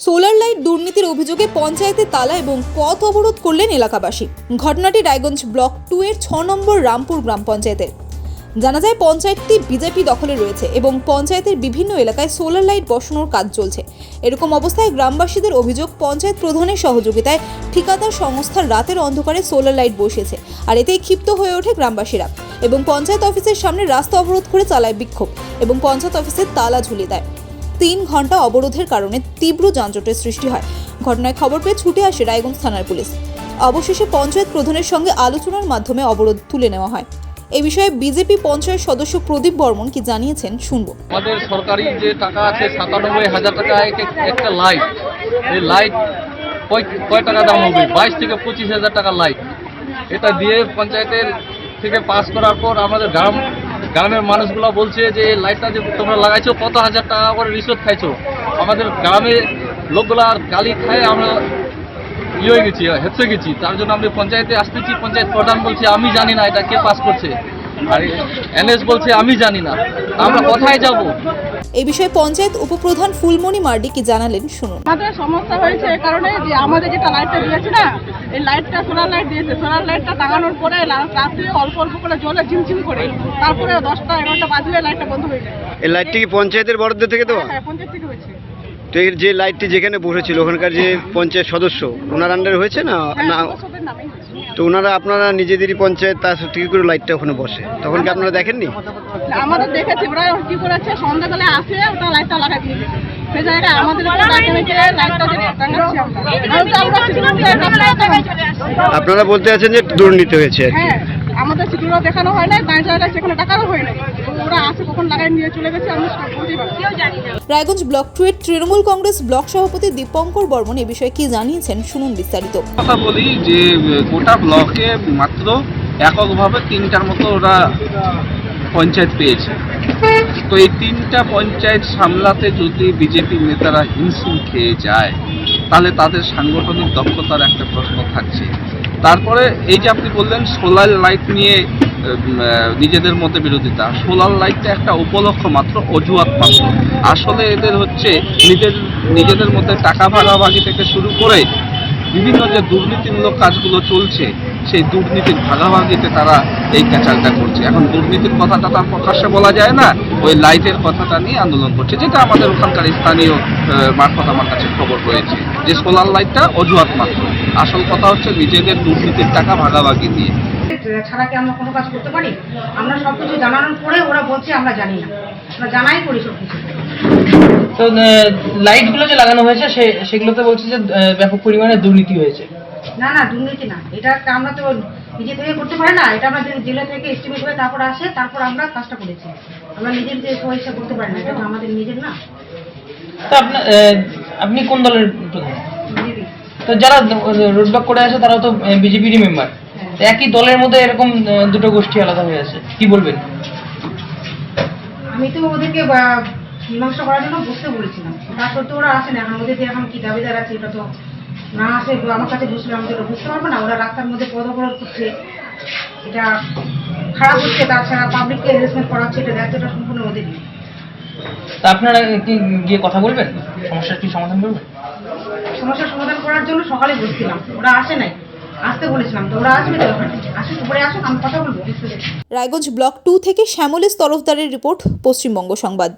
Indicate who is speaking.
Speaker 1: Solar light দুর্নীতির অভিযোগে পঞ্চায়েতে তালা এবং পথ অবরোধ করলেন এলাকাবাসী। ঘটনাটি রায়গঞ্জ ব্লক টু এর ছ নম্বর রামপুর গ্রাম পঞ্চায়েতের। জানা যায়, পঞ্চায়েতটি বিজেপি দখলে রয়েছে এবং পঞ্চায়েতের বিভিন্ন এলাকায় সোলার লাইট বসানোর কাজ চলছে। এরকম অবস্থায় গ্রামবাসীদের অভিযোগ, পঞ্চায়েত প্রধানের সহযোগিতায় ঠিকাদার সংস্থার রাতের অন্ধকারে সোলার লাইট বসিয়েছে আর এতেই ক্ষিপ্ত হয়ে ওঠে গ্রামবাসীরা এবং পঞ্চায়েত অফিসের সামনে রাস্তা অবরোধ করে চালায় বিক্ষোভ এবং পঞ্চায়েত অফিসের তালা ঝুলিয়ে দেয়। তিন ঘণ্টা অবরোধের কারণে তীব্র যানজটের সৃষ্টি হয়। ঘটনায় খবর পেয়ে ছুটে আসে রায়গঞ্জ থানার পুলিশ। অবশেষে পঞ্চায়েত প্রধানের সঙ্গে আলোচনার মাধ্যমে অবরোধ তুলে নেওয়া হয়। এ বিষয়ে বিজেপি পঞ্চায়েত সদস্য প্রদীপ বর্মন কি জানিয়েছেন শুনব।
Speaker 2: আমাদের সরকারি যে টাকা আছে সাতানব্বই হাজার টাকা একটা লাইট। এই লাইট কয় টাকা দাম হবে? বাইশ থেকে পঁচিশ হাজার টাকা লাইট। এটা দিয়ে পঞ্চায়েতের থেকে পাস করার পর আমাদের গ্রাম গ্রামের মানুষগুলো বলছে যে, লাইটটা যে তোমরা লাগাইছো, কত হাজার টাকা করে রিসোর্ট খাইছো? আমাদের গ্রামে লোকগুলো গালি খায়, আমরা ইয়ে হয়ে গেছি হেঁচে গেছি। তার জন্য আমি পঞ্চায়েতে আসতেছি, পঞ্চায়েত প্রধান বলছে, আমি জানি না এটা কে পাস করছে। আর এনএস বলছে আমি জানি না। আমরা কোথায় যাব?
Speaker 1: এই বিষয়ে পঞ্চায়েত উপপ্রধান ফুলমণি মার্ডি কি জানালেন শুনুন।
Speaker 3: আমাদের সমস্যা হয়েছে এই কারণে যে আমাদের যেটা লাইটটা দিয়েছে না এই লাইটটা সোলার লাইট দিয়েছে। সোলার লাইটটা টাঙানোর পরে রাত্রে অল্প অল্প করে জলে ঝিমঝিম করে তারপরে দশটা এগারোটা বাজলে লাইটটা বন্ধ হয়ে যায়।
Speaker 4: এই লাইটটি কি পঞ্চায়েতের বরাদ্দ থেকে দেওয়া?
Speaker 3: হ্যাঁ পঞ্চায়েত থেকে হয়েছে।
Speaker 4: তো এর যে লাইটটি যেখানে বসেছিল ওখানকার যে পঞ্চায়েত সদস্য ওনার আন্ডারে হয়েছে না
Speaker 3: হ্যাঁ
Speaker 4: না? তো ওনারা আপনারা নিজেদেরই পঞ্চায়েত তার ঠিক করে লাইটটা ওখানে বসে? তখন কি আপনারা দেখেননি?
Speaker 3: আমাদের দেখেছি ওরা কি করেছে সন্ধ্যাবেলা আসে ওটা লাইটটা লাগাই দিয়েছে। জায়গায় আমাদের লাইটটা
Speaker 4: আপনারা বলতে আছেন যে দুর্নীতি হয়েছে আর কি।
Speaker 3: আমাদের সিকিউরিটি দেখানো হয় না তাই জায়গায় সেখানে টাকারও হয় না ওরা আসে কখন লাগাই নিয়ে চলে গেছে আমি সব
Speaker 1: রায়গঞ্জ ব্লক টু এর তৃণমূল কংগ্রেস ব্লক সভাপতি দীপঙ্কর বর্মন এ বিষয়ে কি জানিয়েছেন শুনুন বিস্তারিত।
Speaker 5: কথা বলি যে গোটা ব্লকে মাত্র এককভাবে তিনটার মতো ওরা পঞ্চায়েত পেয়েছে। তো এই তিনটা পঞ্চায়েত সামলাতে যদি বিজেপির নেতারা হিমশিম খেয়ে যায় তাহলে তাদের সাংগঠনিক দক্ষতার একটা প্রশ্ন থাকছে। তারপরে এই যে আপনি বললেন সোলার লাইট নিয়ে নিজেদের মধ্যে বিরোধিতা, সোলার লাইটটা একটা উপলক্ষ মাত্র, অজুহাত মাত্র। আসলে এদের হচ্ছে নিজের, নিজেদের মধ্যে টাকা ভাগাভাগি থেকে শুরু করে বিভিন্ন যে দুর্নীতিমূলক কাজগুলো চলছে, সেই দুর্নীতির ভাগাভাগিতে তারা এই ক্যাচালটা করছে। এখন দুর্নীতির কথাটা তার প্রকাশ্যে বলা যায় না, ওই লাইটের কথাটা নিয়ে আন্দোলন করছে, যেটা আমাদের ওখানকার স্থানীয় মারফত আমার কাছে খবর রয়েছে, যে সোলার লাইটটা অজুহাত মাত্র। আসল কথা হচ্ছে নিজেদের দুর্নীতির টাকা ভাগাভাগি দিয়ে।
Speaker 6: ছাড়া কি আমরা কোনো কাজ করতে পারি? আমরা সব কিছু জানানোর পরে ওরা বলছে আমরা জানি না। আমরা জানাই করি সব কিছু।
Speaker 7: তো লাইটগুলো যে লাগানো হয়েছে সে সেগুলোতে বলছে যে ব্যাপক পরিমাণে দুর্নীতি হয়েছে।
Speaker 6: না না দুর্নীতি না। এটা আমরা তো নিজে থেকে করতে পারি না। এটা আমাদের জেলা থেকে এস্টিমেট হয়ে তারপর আসে তারপর আমরা কাজটা করেছি। আমরা নিজের যে পয়সা করতে পারি না এটা আমাদের নিজের না।
Speaker 7: তো আপনার আপনি কোন দলের প্রধান? তো যারা রোড ব্লক করে আছে তারাও তো বিজেপিরই মেম্বার একই দলের মধ্যে এরকম দুটো গোষ্ঠী আলাদা হয়ে আছে। কি বলবেন?
Speaker 6: আমি তো ওদেরকে মীমাংসা করার জন্য বসতে বলেছিলাম। তা সত্ত্বেও ওরা আসে না এখন ওদের যে এখন কি দাবিদার আছে এটা তো না আসে আমার কাছে বসলে আমাদের বুঝতে পারব না। ওরা রাস্তার মধ্যে পদ অবরোধ করছে। এটা খারাপ হচ্ছে। তাছাড়া পাবলিককে হ্যারাসমেন্ট করাচ্ছে এটা দায়িত্বটা সম্পূর্ণ ওদেরই।
Speaker 7: তা আপনারা কি গিয়ে কথা বলবেন? সমস্যার কি সমাধান করবেন
Speaker 6: সমস্যার সমাধান করার জন্য সকালে বসছিলাম। ওরা আসে নাই। আসতে বলেছিলাম তো ওরা আসবে আসুক, উপরে আসুক, আমি কথা বলব।
Speaker 1: রায়গঞ্জ ব্লক টু থেকে শ্যামলেশ তরফদারের রিপোর্ট, পশ্চিমবঙ্গ সংবাদ।